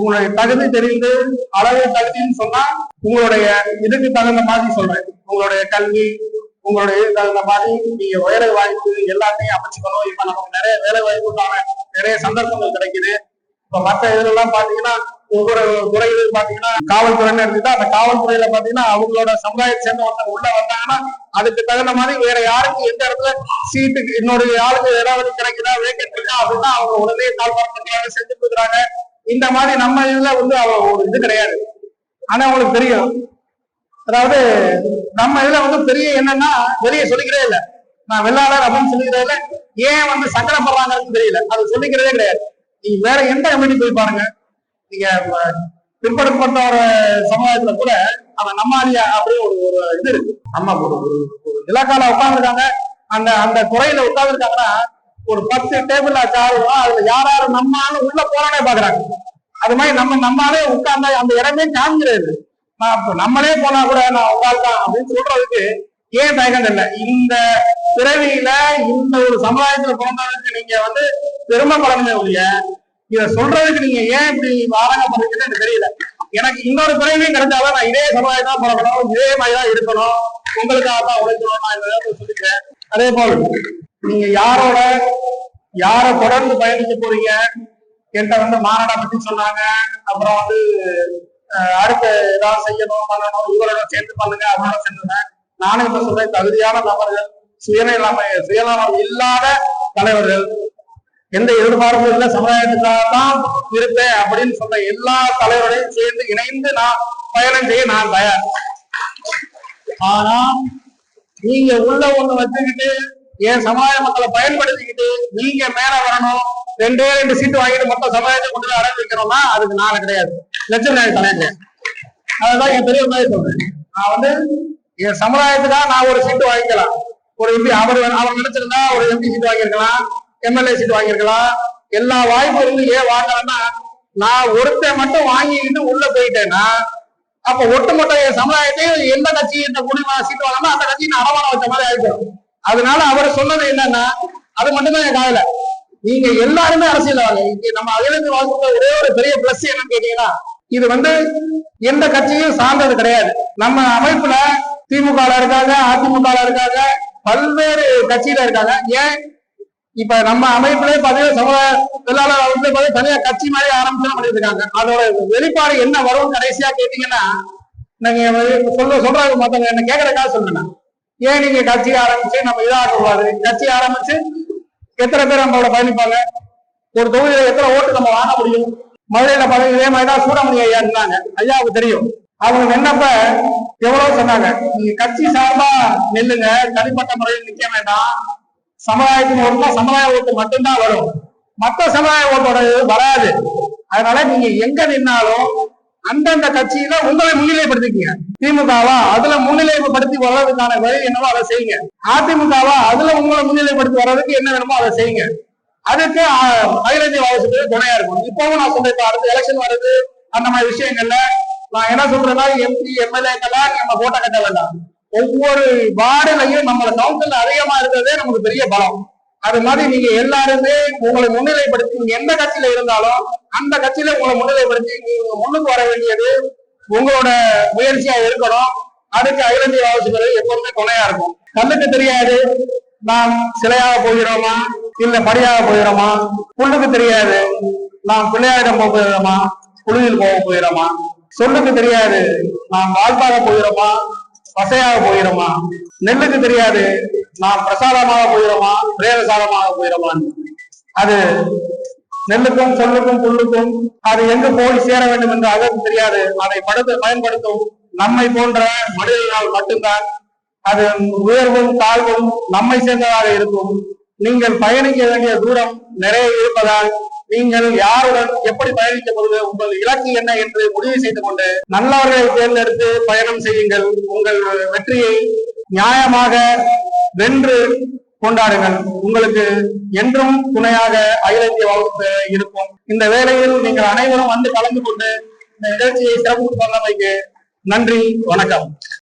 உங்களுடைய தகுதி தெரிந்து அளவு தகுதின்னு சொன்னா உங்களுடைய இதுக்கு தகுந்த மாதிரி சொல்றேன். உங்களுடைய கல்வி உங்களுடைய இதுக்கு தகுந்த மாதிரி நீங்க வேலை வாய்ப்பு எல்லாத்தையும் அமைச்சுக்கணும். இப்ப நமக்கு நிறைய வேலை வாய்ப்புக்கான நிறைய சந்தர்ப்பங்கள் கிடைக்குது. இப்ப மற்ற இதுல எல்லாம் பாத்தீங்கன்னா ஒவ்வொரு துறையில பாத்தீங்கன்னா காவல்துறைன்னு எடுத்துட்டா அந்த காவல்துறையில பாத்தீங்கன்னா அவங்களோட சமுதாயத்தை சேர்ந்த ஒருத்தர் உள்ள வந்தாங்கன்னா அதுக்கு தகுந்த மாதிரி வேற யாருக்கு எந்த இடத்துல சீட்டுக்கு இன்னொரு ஆளுக்கு ஏதாவது கிடைக்குதா வேக்கெட் இருக்கா அப்படின்னா அவங்க உடனே கால் பண்றாங்க செஞ்சு கொடுக்குறாங்க இந்த மாதிரி நம்ம இதுல வந்து ஒரு இது கிடையாது. ஆனா அவங்களுக்கு தெரியும். அதாவது நம்ம இதுல வந்து பெரிய என்னன்னா வெளியே சொல்லிக்கிறே இல்லை. நான் வெள்ளாளர் அப்படின்னு சொல்லிக்கிறே இல்லை. ஏன் வந்து சங்கடப்படுறாங்கன்னு தெரியல. அது சொல்லிக்கிறதே கிடையாது. நீங்க வேற எந்த கம்யூனிட்டி போய் பாருங்க. நீங்க பிற்படுத்தப்பட்ட ஒரு சமுதாயத்துல கூட அவன் நம்மாலியா அப்படின்னு ஒரு ஒரு இது இருக்கு. நம்ம ஒரு ஒரு ஒரு இலக்கால உட்கார்ந்துருக்காங்க. அந்த அந்த துறையில உட்கார்ந்துருக்காங்கன்னா ஒரு பத்து டேபிள் சாருவோம் அதுல யார் யாரு நம்மாலும் உள்ள போறானே பாக்குறாங்க. அது மாதிரி நம்ம நம்மளே உட்கார்ந்தா அந்த இடமே காமிக்கிறது. நான் நம்மளே போனா கூட நான் உட்கார்ந்தான் அப்படின்னு சொல்றதுக்கு ஏன் தயக்கம் இல்லை இந்த பிறவியில இந்த ஒரு சமுதாயத்துல பிறந்ததுக்கு நீங்க வந்து பெருமைப்படணுமே ஒழிய இத சொல்றதுக்கு நீங்க ஏன் இப்படி ஆரங்கப்படுறீங்கன்னு எனக்கு தெரியல. எனக்கு இன்னொரு பிறவியும் கிடைச்சாலும் நான் இதே சமுதாயம் தான் பிறக்கணும் இதே மாதிரி தான் இருக்கணும். உங்களுக்காக தான் உழைக்கணும் நான் இந்த சொல்லிக்கிறேன். அதே போல் நீங்க யாரோட யார தொடர்ந்து பயணிக்க போறீங்க? என்கிட்ட வந்து மாநாடா பத்தி சொன்னாங்க. அப்புறம் வந்து அஹ், அடுத்து ஏதாவது செய்யணும் பண்ணணும் இவரோட சேர்ந்து பண்ணுங்க அவரோட சேர்ந்துங்க நானும் இப்ப சொல்றேன் தகுதியான நபர்கள் சுயநலமை சுயநலம் இல்லாத தலைவர்கள். எந்த எதிர்பார்ப்பும் இல்லை சமுதாயத்துக்காக தான் இருப்பேன் அப்படின்னு சொன்ன எல்லா தலைவரையும் சேர்ந்து இணைந்து நான் பயணம் செய்ய நான் தயார். ஆனா நீங்க உள்ள ஒண்ணு வச்சுக்கிட்டு என் சமுதாய மக்களை பயன்படுத்திக்கிட்டு நீங்க மேல வரணும் ரெண்டே ரெண்டு சீட்டு வாங்கிட்டு மொத்த சமுதாயத்தை கொண்டு போய் அடை வைக்கிறோம்னா அதுக்கு நான் கிடையாது. லட்சம் நாள் தலைவர் அதுதான் என் பெரிய மாதிரி சொல்றேன். நான் வந்து என் சமுதாயத்துக்காக நான் ஒரு சீட்டு வாங்கிக்கலாம். ஒரு எம்பி அவர் அவர் நினைச்சிருந்தா ஒரு எம்பி சீட் வாங்கியிருக்கலாம் எம்எல்ஏ சீட் வாங்கியிருக்கலாம். எல்லா வாய்ப்பும் இருந்து ஏன் வாங்கலன்னா நான் ஒருத்தன் மட்டும் வாங்கிக்கிட்டு உள்ள போயிட்டேன்னா அப்ப ஒட்டுமொத்த என் சமுதாயத்தையும் எந்த கட்சி இந்த குடிமா சீட்டு வாங்கினா அந்த கட்சி நான் அவமானம் வச்ச மாதிரி ஆயிடும் அதனால அவர் சொன்னது என்னன்னா அது மட்டும்தான் என் காதல நீங்க எல்லாருமே அரசியல் வாங்க. இங்க நம்ம அகிலேந்து வாழ்க்கை ஒரே ஒரு பெரிய பிளஸ் என்னன்னு கேட்டீங்கன்னா இது வந்து எந்த கட்சியும் சார்ந்தது கிடையாது. நம்ம அமைப்புல திமுக இருக்காங்க அதிமுக இருக்காங்க பல்வேறு கட்சியில இருக்காங்க. ஏன்? இப்ப நம்ம அமைப்புல பாத்தீங்கன்னா சமூக தொழிலாளர் அமைப்புல பாத்தீங்கன்னா தனியா கட்சி மாதிரி ஆரம்பிச்சு பண்ணிட்டு இருக்காங்க அதோட வெளிப்பாடு என்ன வரும் கடைசியா கேட்டீங்கன்னா நீங்க வந்து சொல்ல சொல்றாங்க மத்தவங்க என்ன கேட்கறதுக்காக சொல்லுங்க ஏன் நீங்க கட்சி ஆரம்பிச்சு? நம்ம இதாக கூடாது கட்சி ஆரம்பிச்சு எத்தனை பேர் நம்மளோட பயணிப்பாங்க? ஒரு தொகுதியில எத்தனை ஓட்டு நம்ம வாங்க முடியும்? மதுரையில பதவி இதே மாதிரி தான் சூடமணி ஐயா இருந்தாங்க. ஐயாவுக்கு தெரியும். அவங்க நின்னப்ப எவ்வளவு சொன்னாங்க? நீங்க கட்சி சார்பா நெல்லுங்க. தனிப்பட்ட முறையில் நிக்க வேண்டாம். சமுதாயத்தின் ஓட்டுனா சமுதாய ஓட்டு மட்டும்தான் வரும். மற்ற சமுதாய ஓட்டோட இது வராது. அதனால நீங்க எங்க நின்னாலும் அந்தந்த கட்சியில உங்களை முன்னிலைப்படுத்திக்கங்க. திமுகவா அதுல முன்னிலைப்படுத்தி வர்றதுக்கான வழி என்னவோ அதை செய்யுங்க. அதிமுகவா அதுல உங்களை முன்னிலைப்படுத்தி வர்றதுக்கு என்ன வேணுமோ அதை செய்யுங்க. அதுக்கு அகிலந்திய வாசத்துக்கு துணையா இருக்கும் இப்பவும் நான் சொல்றேன் அடுத்த எலெக்ஷன் வருது. அந்த மாதிரி விஷயங்கள்ல நான் என்ன சொல்றேன்னா எம்பி எம்எல்ஏக்கெல்லாம் நம்ம போட்ட கட்ட வேண்டாம். ஒவ்வொரு வார்டுலையும் நம்மளோட கவுன்சில் அதிகமா இருக்கிறதே நமக்கு பெரிய பலம். அது மாதிரி நீங்க எல்லாருமே உங்களை முன்னிலைப்படுத்தி நீங்க எந்த கட்சியில இருந்தாலும் அந்த கட்சியில உங்களை முன்னிலைப்படுத்தி நீங்க முன்னுக்கு வர வேண்டியது உங்களோட முயற்சியா இருக்கணும். அதுக்கு அகிலந்திய ஆலோசனை எப்போதுமே துணையா இருக்கும். கண்ணுக்கு தெரியாது நாம் சிலையாக போகிறோமா? இல்ல படியாக போகிறோமா? புல்லுக்கு தெரியாது நாம் பிள்ளையாரிடம் போக போகிறோமா? புழுதில் போக போகிறோமா? சொல்லுக்கு தெரியாது நாம் வாழ்ப்பாக போகிறோமா? பசையாக போயிடுமா நெல்லுக்கு தெரியாது. நாம் பிரசாதமாக போகிறோமா பிரேதசாதமாக போகிறோமான்னு அது நெல்லுக்கும் சொல்லுக்கும் புல்லுக்கும் அது எங்கு போய் சேர வேண்டும் என்று அதற்கு தெரியாது. அதை படுத்து பயன்படுத்தும் நம்மை போன்ற மனிதர்களால் மட்டும்தான். அது உயர்வும் தாழ்வும் நம்மை சேர்ந்ததாக இருக்கும். நீங்கள் பயணிக்க வேண்டிய தூரம் நிறைய இருப்பதால் நீங்கள் யாருடன் எப்படி பயணிக்க உங்கள் இலக்கு என்ன என்று முடிவு செய்து கொண்டு நல்லவர்களை தேர்ந்தெடுத்து பயணம் செய்யுங்கள். உங்கள் வெற்றியை நியாயமாக வென்று கொண்டாடுங்கள். உங்களுக்கு என்றும் துணையாக அகில இந்திய வகுப்பு இருக்கும். இந்த வேளையில் நீங்கள் அனைவரும் வந்து கலந்து கொண்டு இந்த நிகழ்ச்சியை சிறப்பு பண்ணமைக்கு நன்றி வணக்கம்.